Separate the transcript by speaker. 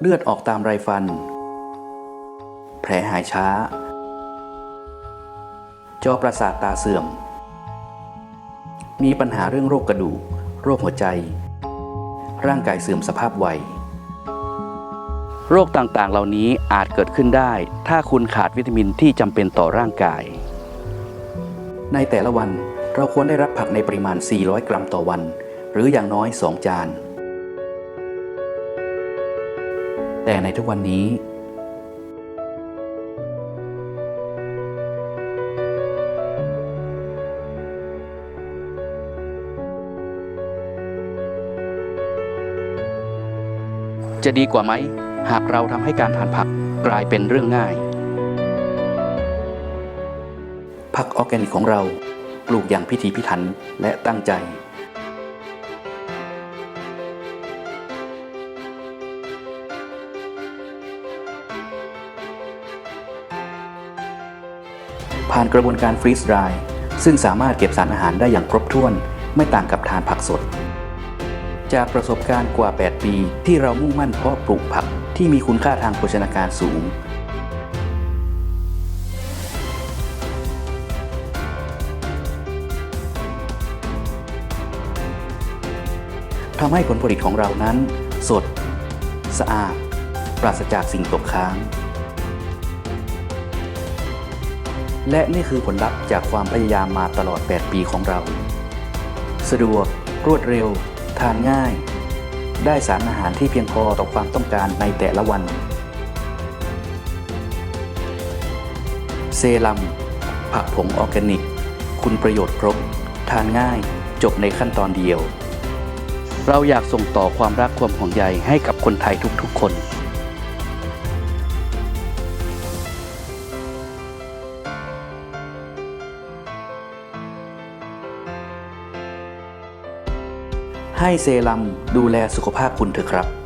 Speaker 1: เลือดออกตามไรฟัน แผลหายช้า จอประสาทตาเสื่อม มีปัญหาเรื่องโรคกระดูก โรคหัวใจ ร่างกายเสื่อมสภาพวัยโรคต่างๆ เหล่านี้อาจเกิดขึ้นได้ ถ้าคุณขาดวิตามินที่จำเป็นต่อร่างกาย ในแต่ละวันเราควรได้รับผักในปริมาณ 400 กรัมต่อวัน หรืออย่างน้อย 2 จาน แต่ในทุกวันนี้จะดีกว่าไหม หากเราทำให้การทานผักกลายเป็นเรื่องง่าย ผักออร์แกนิกของเราปลูกอย่างพิถีพิถันและตั้งใจ ผ่านกระบวนการฟรีซดรายซึ่งสามารถเก็บสารอาหารได้อย่างครบถ้วน ไม่ต่างกับทานผักสด จากประสบการณ์กว่า 8 ปี ที่เรามุ่งมั่นเพาะปลูกผักที่มีคุณค่าทางโภชนาการสูง ทำให้ผลผลิตของเรานั้น สด สะอาด ปราศจากสิ่งตกค้าง และนี่คือผลลัพธ์จากความพยายามมาตลอด 8 ปีของเรา สะดวก รวดเร็ว ทานง่าย ได้สารอาหารที่เพียงพอต่อความต้องการในแต่ละวัน เซรัมผักผงออร์แกนิก คุณประโยชน์ครบ ทานง่าย จบในขั้นตอนเดียว เราอยากส่งต่อความรักความห่วงใยให้กับคนไทยทุกๆ คน ให้เซรัมดูแลสุขภาพคุณเถอะครับ